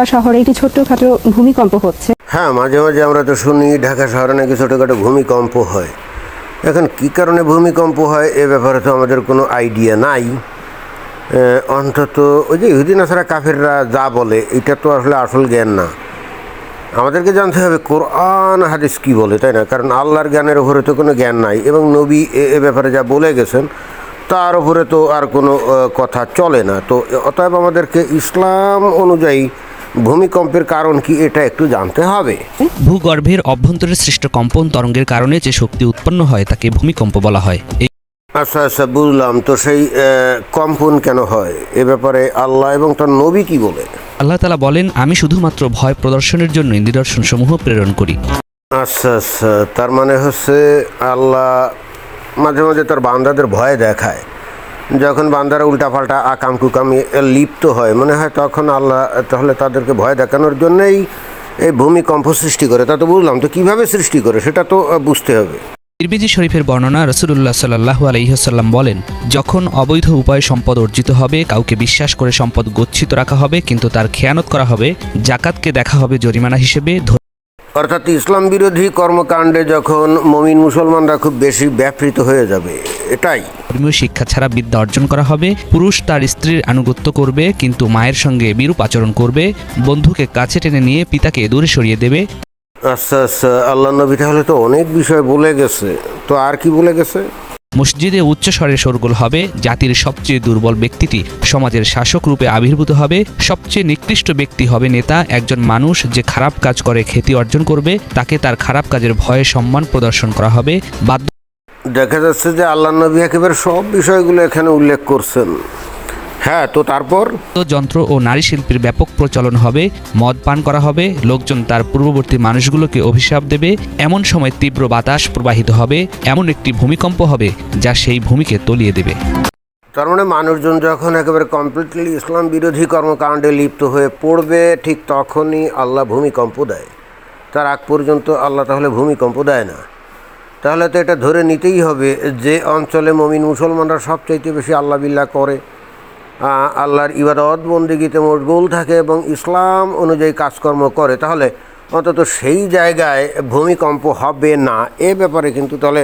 ঢাকা শহরে একটি ছোট্টখাটো ভূমিকম্প হচ্ছে। হ্যাঁ মাঝে মাঝে আমরা তো শুনি ঢাকা শহরে নাকি ছোটোখাটো ভূমিকম্প হয়। এখন কী কারণে ভূমিকম্প হয় এ ব্যাপারে তো আমাদের কোনো আইডিয়া নাই। অন্তত ওই যে ইহুদিন আসারা কাফেররা যা বলে, এটা তো আসলে আসল জ্ঞান না। আমাদেরকে জানতে হবে কোরআন হাদিস কি বলে, তাই না? কারণ আল্লাহর জ্ঞানের উপরে তো কোনো জ্ঞান নাই। এবং নবী এ ব্যাপারে যা বলে গেছেন, তার উপরে তো আর কোনো কথা চলে না। তো অতএব আমাদেরকে ইসলাম অনুযায়ী ভূমিকম্পের কারণ কি এটা একটু জানতে হবে। ভূগর্ভের অভ্যন্তরে সৃষ্ট কম্পন তরঙ্গের কারণে যে শক্তি উৎপন্ন হয় তাকে ভূমিকম্প বলা হয়। আচ্ছা আচ্ছা বুঝলাম। তো সেই কম্পন কেন হয়? এ ব্যাপারে আল্লাহ এবং তার নবী কি বলে? আল্লাহ তালা বলেন আমি শুধুমাত্র ভয় প্রদর্শনের জন্য নিদর্শনসমূহ প্রেরণ করি। আচ্ছা আচ্ছা তার মানে হচ্ছে আল্লাহ মাঝে মাঝে তার বান্দাদের ভয় দেখায়। যখন বান্দারা উল্টাপাল্টা আকাম কুকামে লিপ্ত হয়, মনে হয় তখন আল্লাহ তাহলে তাদেরকে ভয় দেখানোর জন্যই এই ভূমিকম্প সৃষ্টি করে। তা তো বুঝলাম। তো কীভাবে সৃষ্টি করে, সেটা তো বুঝতে হবে। তিরমিজি শরীফের বর্ণনা রসুল্লাহ সাল্লাহু আলহিহাসাল্লাম বলেন, যখন অবৈধ উপায়ে সম্পদ অর্জিত হবে, কাউকে বিশ্বাস করে সম্পদ গচ্ছিত রাখা হবে, কিন্তু তার খেয়ানত করা হবে, জাকাতকে দেখা হবে জরিমানা হিসেবে অর্থাৎ ইসলাম বিরোধী কর্মকাণ্ডে যখন মমিন মুসলমানরা খুব বেশি ব্যাপৃত হয়ে যাবে এটাই। ধর্মীয় শিক্ষা ছাড়া বিদ্যা অর্জন করা হবে পুরুষ তার স্ত্রীর আনুগত্য করবে কিন্তু মায়ের সঙ্গে বিরূপ আচরণ করবে বন্ধুকে কাছে টেনে নিয়ে পিতাকে দূরে সরিয়ে দেবে। আচ্ছা আচ্ছা আল্লাহ নবী তাহলে তো অনেক বিষয় বলে গেছে তো আর কি বলে গেছে? মসজিদে উচ্চ স্বরে শোরগোল হবে, জাতির সবচেয়ে দুর্বল ব্যক্তিটি সমাজের শাসক রূপে আবির্ভূত হবে, সবচেয়ে নিকৃষ্ট ব্যক্তি হবে নেতা, একজন মানুষ যে খারাপ কাজ করে, খ্যাতি অর্জন করবে, তাকে তার খারাপ কাজের ভয়ে সম্মান প্রদর্শন করা হবে। বাধ্য দেখা যাচ্ছে যে আল্লাহ নবী একেবারে সব বিষয়গুলো এখানে উল্লেখ করছেন। হ্যাঁ তো তারপর? যন্ত্র ও নারী শিল্পের ব্যাপক প্রচলন হবে মদ পান করা হবে লোকজন তার পূর্ববর্তী মানুষগুলোকে অভিশাপ দেবে এমন সময় তীব্র বাতাস প্রবাহিত হবে এমন একটি ভূমিকম্প হবে যা সেই ভূমিকে তলিয়ে দেবে। তার মানে মানুষজন যখন একেবারে কমপ্লিটলি ইসলাম বিরোধী কর্মকাণ্ডে লিপ্ত হয়ে পড়বে ঠিক তখনই আল্লাহ ভূমিকম্প দেয়। তার আগ পর্যন্ত আল্লাহ তাহলে ভূমিকম্প দেয় না। তাহলে তো এটা ধরে নিতেই হবে যে অঞ্চলে মমিন মুসলমানরা সবচাইতে বেশি আল্লাহ বিল্লাহ করে। আল্লাহর ইবাদত বন্দিগিতে মশগুল থাকে এবং ইসলাম অনুযায়ী কাজকর্ম করে তাহলে অন্তত সেই জায়গায় ভূমিকম্প হবে না। এ ব্যাপারে কিন্তু তাহলে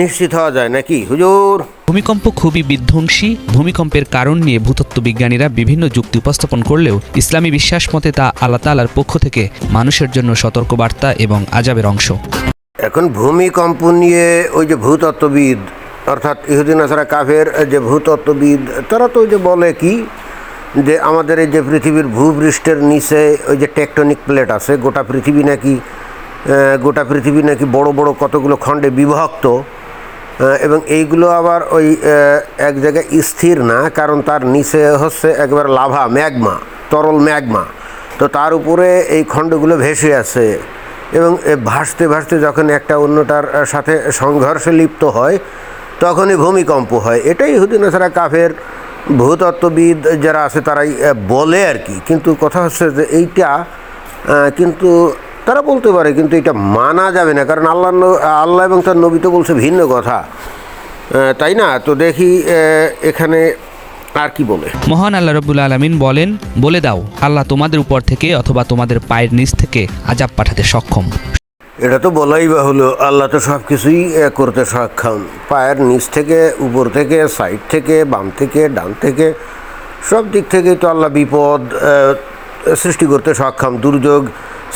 নিশ্চিত হওয়া যায় নাকি? হুজুর! ভূমিকম্প খুবই বিধ্বংসী। ভূমিকম্পের কারণ নিয়ে ভূতত্ত্ব বিজ্ঞানীরা বিভিন্ন যুক্তি উপস্থাপন করলেও ইসলামী বিশ্বাস মতে তা আল্লাহ তালার পক্ষ থেকে মানুষের জন্য সতর্কবার্তা এবং আজাবের অংশ। এখন ভূমিকম্প নিয়ে ওই যে ভূতত্ত্ববিদ অর্থাৎ ইহুদিন আসারা কাফের যে ভূতত্ত্ববিদ, তারা তো যে বলে কি, যে আমাদের এই যে পৃথিবীর ভূপৃষ্ঠের নিচে ওই যে টেকটনিক প্লেট আছে, গোটা পৃথিবী নাকি গোটা পৃথিবী নাকি বড় বড় কতগুলো খণ্ডে বিভক্ত এবং এইগুলো আবার ওই এক জায়গায় স্থির না, কারণ তার নিচে হচ্ছে একবার লাভা, ম্যাগমা, তরল ম্যাগমা। তো তার উপরে এই খণ্ডগুলো ভেসে আছে এবং ভাসতে ভাসতে যখন একটা অন্যটার সাথে সংঘর্ষে লিপ্ত হয় তখনই ভূমিকম্প হয়। এটাই হুদিন ছাড়া কাফের ভূতত্ত্ববিদ যারা আছে তারাই বলে আর কি। কিন্তু কথা হচ্ছে যে এইটা কিন্তু তারা বলতে পারে কিন্তু এটা মানা যাবে না। কারণ আল্লাহ আল্লাহ এবং তার নবী তো বলছে ভিন্ন কথা। তাই না? তো দেখি এখানে আর কি বলে। মহান আল্লাহ রবুল আলমিন বলেন, বলে দাও, আল্লাহ তোমাদের উপর থেকে অথবা তোমাদের পায়ের নিচ থেকে আজাব পাঠাতে সক্ষম। এটা তো বলাই বাহুলো আল্লাহ তো সব কিছুই করতে সক্ষম। পায়ের নিচ থেকে উপর থেকে সাইড থেকে বাম থেকে ডান থেকে সব দিক থেকেই তো আল্লাহ বিপদ সৃষ্টি করতে সক্ষম দুর্যোগ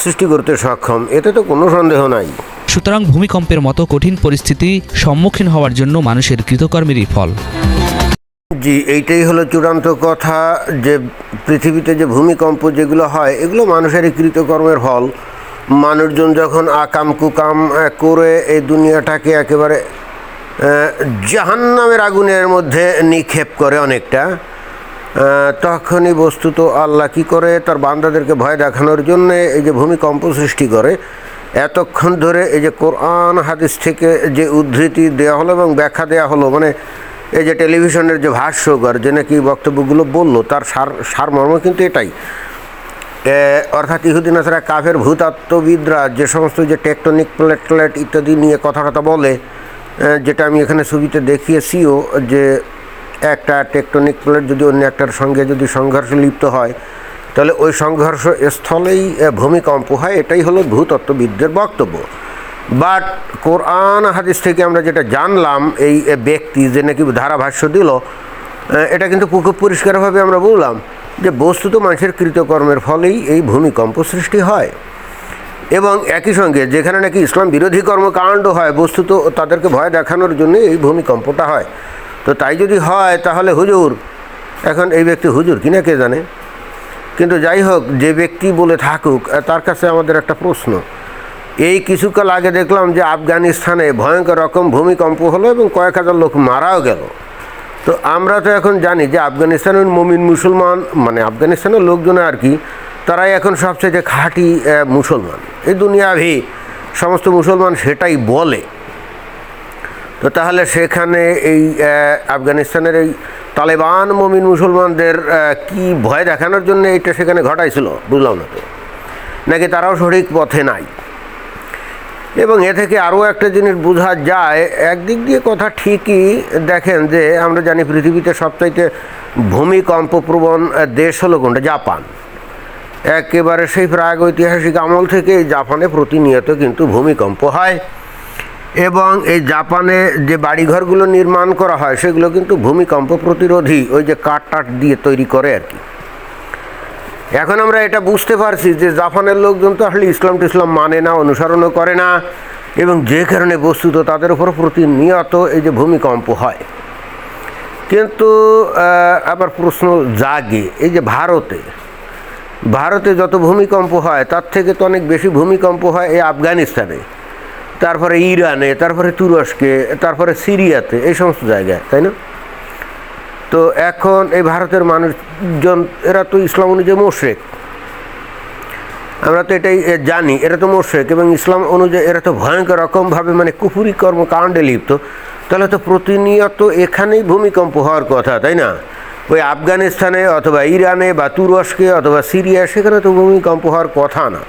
সৃষ্টি করতে সক্ষম এতে তো কোনো সন্দেহ নাই। সুতরাং ভূমিকম্পের মতো কঠিন পরিস্থিতি সম্মুখীন হওয়ার জন্য মানুষের কৃতকর্মেরই ফল। জি এইটাই হলো চূড়ান্ত কথা যে পৃথিবীতে যে ভূমিকম্প যেগুলো হয় এগুলো মানুষের কৃতকর্মের ফল। মানুষজন যখন আকাম কুকাম করে এই দুনিয়াটাকে একেবারে জাহান্নামের আগুনের মধ্যে নিক্ষেপ করে অনেকটা তখনই বস্তুত আল্লাহ কি করে, তার বান্দাদেরকে ভয় দেখানোর জন্য এই যে ভূমিকম্প সৃষ্টি করে, এতক্ষণ ধরে এই যে কোরআন হাদিস থেকে যে উদ্ধৃতি দেওয়া হলো এবং ব্যাখ্যা দেওয়া হলো মানে এই যে টেলিভিশনের যে ভাষ্যকর, যে নাকি বক্তব্যগুলো বলল, তার সার, সারমর্ম কিন্তু এটাই। অর্থাৎ ইহুদিন আসারা কাফের ভূতাত্ত্ববিদরা যে সমস্ত যে টেকটনিক প্লেট প্লেট ইত্যাদি নিয়ে কথা কথা বলে যেটা আমি এখানে ছবিতে দেখিয়েছিও যে একটা টেকটনিক প্লেট যদি অন্য একটার সঙ্গে যদি সংঘর্ষে লিপ্ত হয়, তাহলে ওই সংঘর্ষ স্থলেই ভূমিকম্প হয়। এটাই হলো ভূতত্ত্ববিদদের বক্তব্য। বাট কোরআন হাদিস থেকে আমরা যেটা জানলাম, এই ব্যক্তি যে নাকি ধারাভাষ্য দিল এটা কিন্তু পুকুর পরিষ্কারভাবে আমরা বললাম। যে বস্তুত মানুষের কৃতকর্মের ফলেই এই ভূমিকম্প সৃষ্টি হয়। এবং একই সঙ্গে যেখানে নাকি ইসলাম বিরোধী কর্মকাণ্ড হয়, বস্তুত তাদেরকে ভয় দেখানোর জন্য এই ভূমিকম্পটা হয়। তো তাই যদি হয়, তাহলে হুজুর, এখন এই ব্যক্তি হুজুর কিনা কে জানে? কিন্তু যাই হোক, যে ব্যক্তি বলে থাকুক তার কাছে আমাদের একটা প্রশ্ন। এই কিছুকাল আগে দেখলাম যে আফগানিস্তানে ভয়ঙ্কর রকম ভূমিকম্প হলো এবং কয়েক হাজার লোক মারাও গেল। তো আমরা তো এখন জানি যে আফগানিস্তানের মমিন মুসলমান মানে আফগানিস্তানের লোকজন আর কি, তারাই এখন সবচেয়ে খাঁটি মুসলমান। এই দুনিয়াভি সমস্ত মুসলমান সেটাই বলে। তো তাহলে সেখানে এই আফগানিস্তানের এই তালেবান মমিন মুসলমানদের কি ভয় দেখানোর জন্য এইটা সেখানে ঘটাইছিল? বুঝলাম না তো। নাকি তারাও সঠিক পথে নাই? এবং এ থেকে আরও একটা জিনিস বোঝা যায়, একদিক দিয়ে কথা ঠিকই দেখেন যে আমরা জানি পৃথিবীতে সবচাইতে ভূমিকম্প প্রবণ দেশ হলো কোনটা? জাপান। একেবারে সেই প্রাগ ঐতিহাসিক আমল থেকে জাপানে প্রতিনিয়ত কিন্তু ভূমিকম্প হয় এবং এই জাপানে যে বাড়িঘরগুলো নির্মাণ করা হয়, সেগুলো কিন্তু ভূমিকম্প প্রতিরোধী ওই যে কাঠ টাট দিয়ে তৈরি করে আর কি। এখন আমরা এটা বুঝতে পারছি যে জাপানের লোকজন তো আসলে ইসলাম টিসলাম মানে না, অনুসরণও করে না, এবং যে কারণে বস্তুত তাদের উপর প্রতিনিয়ত এই যে ভূমিকম্প হয়। কিন্তু আবার প্রশ্ন জাগে, এই যে ভারতে ভারতে যত ভূমিকম্প হয়, তার থেকে তো অনেক বেশি ভূমিকম্প হয় এই আফগানিস্তানে, তারপরে ইরানে, তারপরে তুরস্কে, তারপরে সিরিয়াতে, এই সমস্ত জায়গায়, তাই না? তো এখন এই ভারতের মানুষজন, এরা তো ইসলাম অনুযায়ী মোশেক আমরা তো এটাই জানি, এরা তো মোশেক এবং ইসলাম অনুযায়ী এরা তো ভয়ঙ্কর রকমভাবে মানে কুফুরি কর্মকাণ্ডে লিপ্ত। তাহলে তো প্রতিনিয়ত এখানেই ভূমিকম্প হওয়ার কথা, তাই না? ওই আফগানিস্তানে অথবা ইরানে বা তুরস্কে অথবা সিরিয়া সেখানে তো ভূমিকম্প হওয়ার কথা না।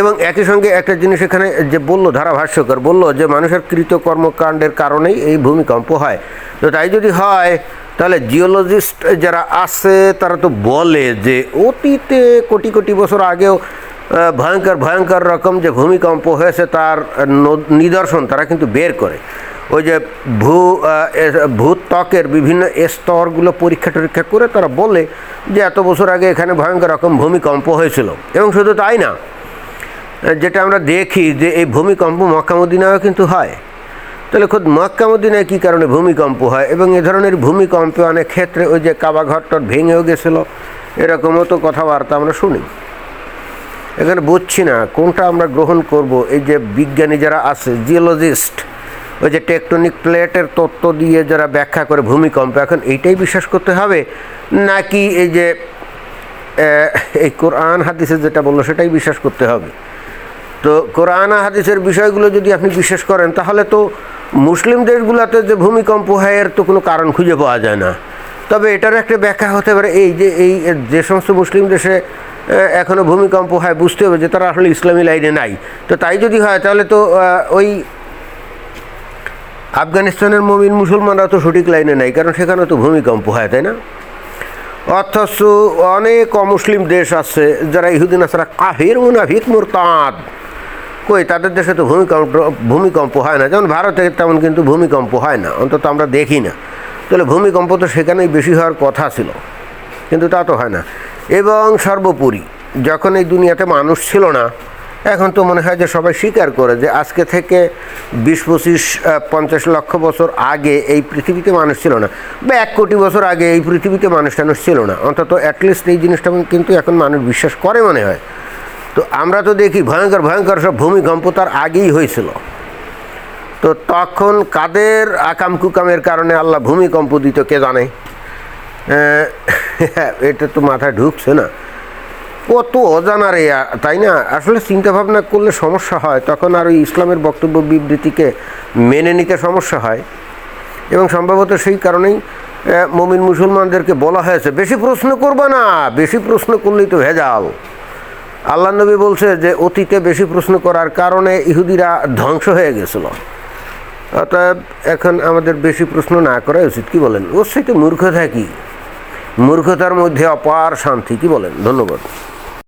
এবং একই সঙ্গে একটা জিনিস এখানে যে বলল, ধারাভাষ্যকর বলল যে মানুষের কৃত কর্মকাণ্ডের কারণেই এই ভূমিকম্প হয়। তো তাই যদি হয়, তাহলে জিওলজিস্ট যারা আছে, তারা তো বলে যে অতীতে কোটি কোটি বছর আগেও ভয়ঙ্কর ভয়ঙ্কর রকম যে ভূমিকম্প হয়েছে, তার নিদর্শন তারা কিন্তু বের করে। ওই যে ভূ ভূত্বকের বিভিন্ন স্তরগুলো পরীক্ষা টরীক্ষা করে তারা বলে যে এত বছর আগে এখানে ভয়ঙ্কর রকম ভূমিকম্প হয়েছিল। এবং শুধু তাই না যেটা আমরা দেখি যে এই ভূমিকম্প মক্কামুদ্দিনাও কিন্তু হয়। তাহলে খোদ মক্কামুদ্দিনায় কী কারণে ভূমিকম্প হয়? এবং এ ধরনের ভূমিকম্পে অনেক ক্ষেত্রে ওই যে কাবা ঘরটর ভেঙেও গেছিল, এরকমও তো কথাবার্তা আমরা শুনি। এখানে বুঝছি না, কোনটা আমরা গ্রহণ করব? এই যে বিজ্ঞানী যারা আছে, জিওলজিস্ট, ওই যে টেকটনিক প্লেটের তত্ত্ব দিয়ে যারা ব্যাখ্যা করে ভূমিকম্প, এখন এইটাই বিশ্বাস করতে হবে? নাকি এই যে এই কোরআন হাদিসে যেটা বলল সেটাই বিশ্বাস করতে হবে? তো কোরআন হাদিসের বিষয়গুলো যদি আপনি বিশ্বাস করেন তাহলে তো মুসলিম দেশগুলোতে যে ভূমিকম্প হয় এর তো কোনো কারণ খুঁজে পাওয়া যায় না। তবে এটার একটা ব্যাখ্যা হতে পারে এই যে এই যে সমস্ত মুসলিম দেশে আহ, এখনও ভূমিকম্প হয় বুঝতে হবে যে তারা আসলে ইসলামী লাইনে নাই। তো তাই যদি হয় তাহলে তো ওই আফগানিস্তানের মমিন মুসলমানরা তো সঠিক লাইনে নাই কারণ সেখানে তো ভূমিকম্প হয় তাই না? অথচ অনেক অমুসলিম দেশ আছে যারা ইহুদিন আসারা কাফির মুনাফিক মুরতাদ। কই, তাদের দেশে তো ভূমিকম্প ভূমিকম্প হয় না। যেমন ভারতে তেমন কিন্তু ভূমিকম্প হয় না, অন্তত আমরা দেখি না। তাহলে ভূমিকম্প তো সেখানেই বেশি হওয়ার কথা ছিল, কিন্তু তা তো হয় না। এবং সর্বোপরি, যখন এই দুনিয়াতে মানুষ ছিল না, এখন তো মনে হয় যে সবাই স্বীকার করে যে আজকে থেকে বিশ, পঁচিশ পঞ্চাশ লক্ষ বছর আগে এই পৃথিবীতে মানুষ ছিল না, বা এক কোটি বছর আগে এই পৃথিবীতে মানুষ টানুষ ছিল না। অন্তত অ্যাটলিস্ট এই জিনিসটা কিন্তু এখন মানুষ বিশ্বাস করে মনে হয়। তো আমরা তো দেখি ভয়ঙ্কর ভয়ঙ্কর সব ভূমিকম্প তার আগেই হয়েছিল। তো তখন কাদের আকাম কুকামের কারণে আল্লাহ ভূমিকম্প দিত কে জানে? এটা তো মাথায় ঢুকছে না। কত অজানা রে, তাই না? আসলে চিন্তা ভাবনা করলে সমস্যা হয়, তখন আর ওই ইসলামের বক্তব্য বিবৃতিকে মেনে নিতে সমস্যা হয়। এবং সম্ভবত সেই কারণেই মমিন মুসলমানদেরকে বলা হয়েছে, বেশি প্রশ্ন করবা না, বেশি প্রশ্ন করলেই তো ভেজাল। আল্লাহ নবী বলছে যে অতীতে বেশি প্রশ্ন করার কারণে ইহুদিরা ধ্বংস হয়ে গেছিল। অর্থাৎ এখন আমাদের বেশি প্রশ্ন না করা উচিত। কি বলেন? অবশ্যই সাথে মূর্খতা থাকি মূর্খতার মধ্যে অপার শান্তি, কি বলেন? ধন্যবাদ।